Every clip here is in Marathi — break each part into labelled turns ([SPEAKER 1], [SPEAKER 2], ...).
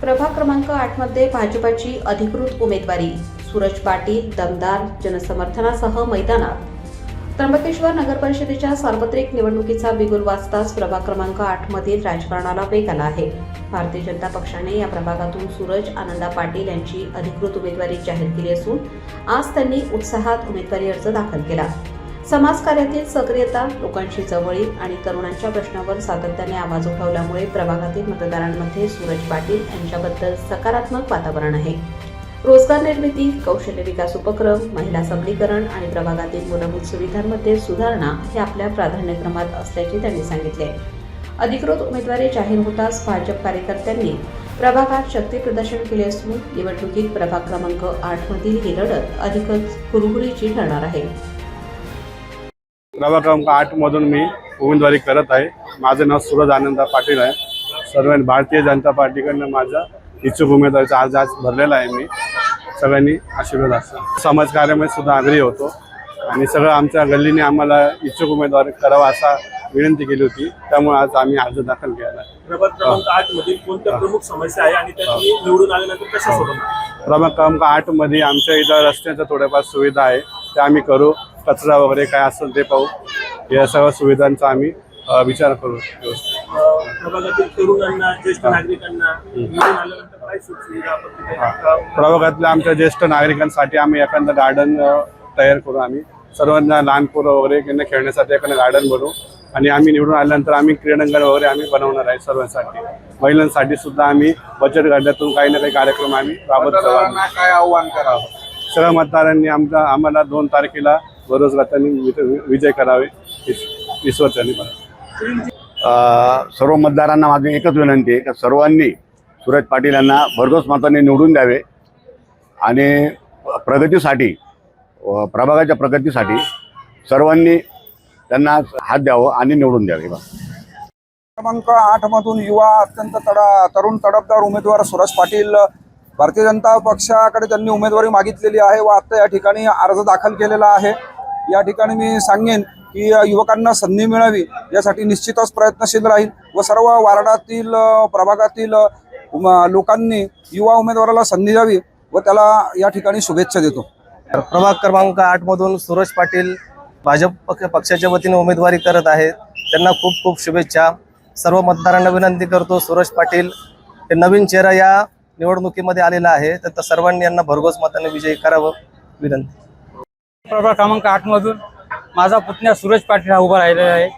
[SPEAKER 1] प्रभाग क्रमांक आठमध्ये भाजपाची अधिकृत उमेदवारी सूरज पाटील दमदार जनसमर्थनासह मैदानात. त्र्यंबकेश्वर नगर परिषदेच्या सार्वत्रिक निवडणुकीचा बिगुल वाजताच प्रभाग क्रमांक आठ मधील राजकारणाला वेग आला आहे. भारतीय जनता पक्षाने या प्रभागातून सूरज आनंदा पाटील यांची अधिकृत उमेदवारी जाहीर केली असून आज त्यांनी उत्साहात उमेदवारी अर्ज दाखल केला. समाजकार्यातील सक्रियता लोकांशी जवळीक आणि तरुणांच्या प्रश्नावर सातत्याने आवाज उठवल्यामुळे प्रभागातील मतदारांमध्ये सूरज पाटील यांच्याबद्दल सकारात्मक वातावरण आहे. रोजगार निर्मिती कौशल्य विकास उपक्रम महिला सबलीकरण आणि प्रभागातील मूलभूत सुविधांमध्ये सुधारणा हे आपल्या प्राधान्यक्रमात असल्याचे त्यांनी सांगितले. अधिकृत उमेदवारी जाहीर होताच भाजप कार्यकर्त्यांनी प्रभागात शक्ती प्रदर्शन केले असून निवडणुकीत प्रभाग क्रमांक आठ मधील ही लढत अधिकच कुरघुरीची ठरणार आहे.
[SPEAKER 2] प्रभाग क्रमांक आठ मधून मी उमेदवारी करत आहे. माझं नाव सूरज आनंद पाटील आहे. सर्वांनी भारतीय जनता पार्टीकडनं माझा इच्छुक उमेदवारीचा अर्ज आज भरलेला आहे मी. सगळ्यांनी आशीर्वाद असतो समाजकार्यामध्ये सुद्धा आग्रही होतो. आणि सगळं आमच्या गल्लीने आम्हाला इच्छुक उमेदवार करावा असा विनंती केली होती. त्यामुळे आज आम्ही अर्ज दाखल केला. आहे
[SPEAKER 3] प्रभाग क्रमांक आठ मधील कोणत्या प्रमुख समस्या आहे आणि त्या तुम्ही निवडून आल्यानंतर कशा सोडवणार?
[SPEAKER 2] प्रभाग क्रमांक आठमध्ये आमच्या इथं रस्त्याच्या थोड्याफार सुविधा आहे. त्या आम्ही करू. कचरा वगैरे काय असेल ते पाहू. या सगळ्या सुविधांचा आम्ही विचार करू.
[SPEAKER 3] प्रभागातील तरुणांना ज्येष्ठ नागरिकांना
[SPEAKER 2] प्रभागातल्या आमच्या ज्येष्ठ नागरिकांसाठी आम्ही एखादं गार्डन तयार करू आम्ही. सर्वांना लहान पोरं वगैरे त्यांना खेळण्यासाठी एखादं गार्डन बनवू. आणि आम्ही निवडून आल्यानंतर आम्ही क्रीडांगण वगैरे आम्ही बनवणार आहे सर्वांसाठी. महिलांसाठी सुद्धा आम्ही बचत गटातून काही ना काही कार्यक्रम आम्ही राबत.
[SPEAKER 4] काय आव्हान करा
[SPEAKER 2] सगळ्या मतदारांनी आमचा आम्हाला दोन तारखेला बरोजगातांनी विजय- विजय करावे ईश्वरचरणी पण
[SPEAKER 4] अ, सर्व मतदारांना माझी एकच विनंती आहे की सर्वांनी सूरज पाटील यांना भरघोस मताने निवडून द्यावे आणि प्रगतीसाठी प्रभागाच्या प्रगतीसाठी सर्वांनी त्यांना हात द्यावं आणि निवडून द्यावे.
[SPEAKER 5] क्रमांक आठ मधून युवा अत्यंत तडा तरुण तडफदार उमेदवार सुरेश पाटील भारतीय जनता पक्षाकडे त्यांनी उमेदवारी मागितलेली आहे व आता या ठिकाणी अर्ज दाखल केलेला आहे. या ठिकाणी मी सांगेन की युवकांना संधी मिळावी यासाठी निश्चितच प्रयत्नशील राहील व सर्व वार्डातील प्रभागातील लोकांनी युवा उमेदवाराला संधी द्यावी व त्याला या ठिकाणी शुभेच्छा देतो.
[SPEAKER 6] प्रभाग क्रमांक आठ मधून सूरज पाटील भाजप पक्ष पक्षाच्या वतीने उमेदवारी करत आहेत. त्यांना खूप खूप शुभेच्छा. सर्व मतदारांना विनंती करतो सूरज पाटील हे नवीन चेहरा या निवडणुकीमध्ये आलेला आहे. तर सर्वांनी यांना भरघोस मताने विजयी करावं. विनंती.
[SPEAKER 7] प्रभाग क्रमांक आठमधून माझा पुतण्या सूरज पाटील हा उभा राहिलेला आहे.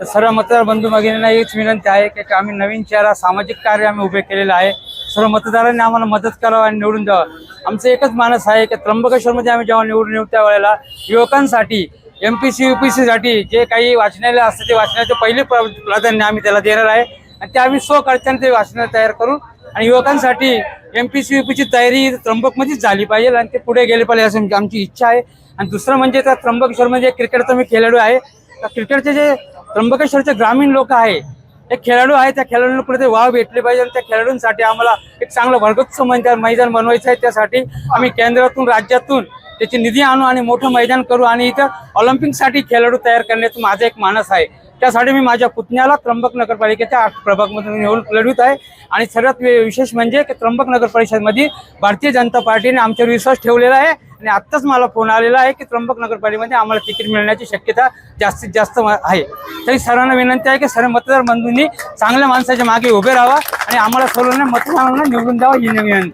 [SPEAKER 7] तर सर्व मतदार बंधू भगिनींना हीच विनंती आहे की आम्ही नवीन चेहरा सामाजिक कार्य आम्ही उभे केलेलं आहे. सर्व मतदारांनी आम्हाला मदत करावं आणि निवडून द्यावं. आमचं एकच मानस आहे की त्र्यंबकेश्वरमध्ये आम्ही जेव्हा निवडून येऊ त्यावेळेला युवकांसाठी M P C U P सीसाठी जे काही वाचनालय असतं ते वाचनालयाचे पहिले प्राधान्य आम्ही त्याला देणार आहे. आणि ते आम्ही स्वखर्चाने ते वाचनालय तयार करून आणि युवकांसाठी एम पी सी यू पीची तयारी त्र्यंबकमध्येच झाली पाहिजे आणि ते पुढे गेले पाहिजे असं आमची इच्छा आहे. आणि दुसरं म्हणजे त्या म्हणजे क्रिकेटचा मी खेळाडू आहे. त्या क्रिकेटचे जे त्र्यंबकेश्वरचे ग्रामीण लोक आहे ते खेळाडू आहे त्या खेळाडूंना कुठे वाव भेटले पाहिजे आणि त्या खेळाडूंसाठी आम्हाला एक चांगलं भरगच्च म्हणजे मैदान बनवायचं आहे. त्यासाठी आम्ही केंद्रातून राज्यातून त्याची निधी आणू आणि मोठं मैदान करू आणि इथं ऑलिम्पिकसाठी खेळाडू तयार करण्याचं माझा एक मानस आहे. त्यासाठी मी माझ्या पुतण्याला त्र्यंबक नगरपालिकेच्या आठ प्रभागमधून निवडून लढवित आहे. आणि सर्वात विशेष म्हणजे की त्र्यंबक नगर परिषदमध्ये भारतीय जनता पार्टीने आमच्यावर विश्वास ठेवलेला आहे. आणि आत्ताच मला फोन आलेला आहे की त्र्यंबक नगरपालिकेमध्ये आम्हाला तिकीट मिळण्याची शक्यता जास्तीत जास्त म- आहे. तरी सर्वांना विनंती आहे की सर्व मतदार बंधूंनी चांगल्या माणसाच्या मागे उभे राहावा आणि आम्हाला सर्वांना मतदारांना निवडून द्यावा ही विनंती.